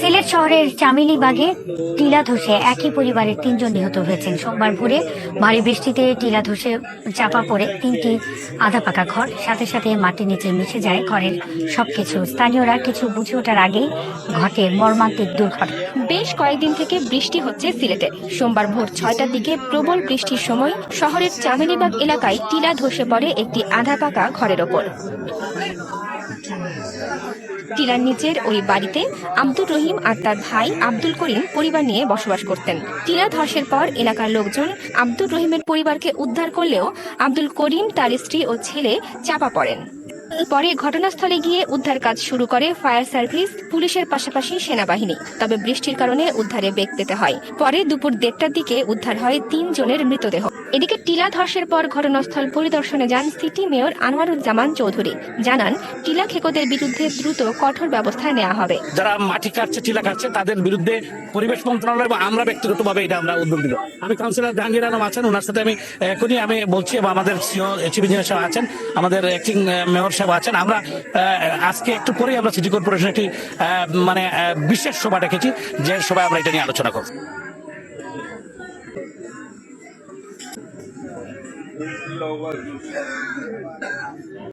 সিলেট শহরের চামিলিবাগে টিলা ধসে একই পরিবারের তিনজন নিহত হয়েছেন। সোমবার ভোরে ভারী বৃষ্টিতে টিলা ধসে চাপা পড়ে তিনটি আধা পাকা ঘর। সাথে সাথে মাটির নিচে মিশে যায় ঘরের সবকিছু। স্থানীয়রা কিছু বুঝে ওঠার আগেই ঘটে মর্মান্তিক দুর্ঘটনা। বেশ কয়েকদিন থেকে বৃষ্টি হচ্ছে সিলেটে। সোমবার ভোর ছয়টার দিকে প্রবল বৃষ্টির সময় শহরের চামেলিবাগ এলাকায় টিলা ধসে পড়ে একটি আধা পাকা ঘরের ওপর। টিলার নিচের ওই বাড়িতে আব্দুর রহিম আর তার ভাই আব্দুল করিম পরিবার নিয়ে বসবাস করতেন। টিরা ধসের পর এলাকার লোকজন আব্দুর রহিমের পরিবারকে উদ্ধার করলেও আব্দুল করিম তার স্ত্রী ও ছেলে চাপা পড়েন। পরে ঘটনাস্থলে গিয়ে উদ্ধার কাজ শুরু করে ফায়ার সার্ভিস, পুলিশের পাশাপাশি সেনাবাহিনী। তবে বৃষ্টির কারণে উদ্ধারে বেগ পেতে হয়। পরে দুপুর দেড়টার দিকে উদ্ধার হয় তিন জনের মৃতদেহ। এদিকে টিলা ধসের পর ঘটনাস্থল পরিদর্শনে যান সিটি মেয়র আনোয়ারুজ্জামান চৌধুরী। জানান, টিলা খেকোদের বিরুদ্ধে দ্রুত কঠোর ব্যবস্থা নেওয়া হবে। যারা মাটি কাটছে, টিলা কাটছে, তাদের বিরুদ্ধে পরিবেশ মন্ত্রণালয় এবং আমরা ব্যক্তিগতভাবে এটা আমরা উদ্যোগ দিব। আমি কাউন্সিলর জাহাঙ্গীর আলম আছেন, ওনার সাথে আমি এখনই আমি বলছি এবং আমাদের চিফ ইঞ্জিনিয়ার আছেন। আমাদের অ্যাক্টিং মেয়র সাহেব আছেন। আমরা আজকে একটু পরেই আমরা সিটি কর্পোরেশন একটি মানে বিশেষ সভা ডেকেছি, যে সবাই আমরা এটা নিয়ে আলোচনা করব।